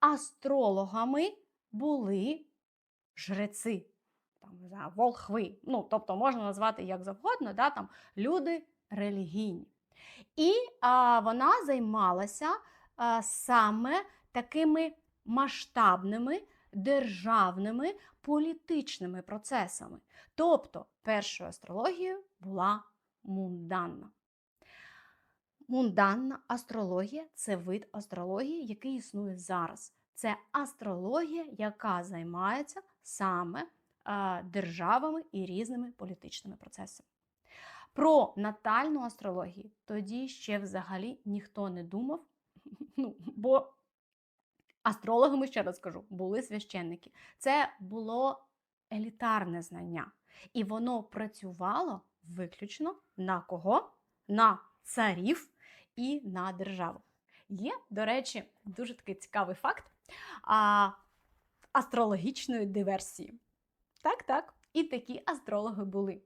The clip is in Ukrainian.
астрологами були жреци, там, не знаю, волхви. Ну, тобто можна назвати як завгодно, да, там, люди релігійні. І а, вона займалася а, саме такими масштабними державними політичними процесами. Тобто першою астрологією була мунданна. Мунданна астрологія це вид астрології, який існує зараз. Це астрологія, яка займається саме державами і різними політичними процесами. Про натальну астрологію тоді ще взагалі ніхто не думав, ну, бо астрологами, ще раз кажу, були священники. Це було елітарне знання. І воно працювало виключно на кого? На царів і на державу. Є, до речі, дуже такий цікавий факт а, астрологічної диверсії. Так, так. І такі астрологи були.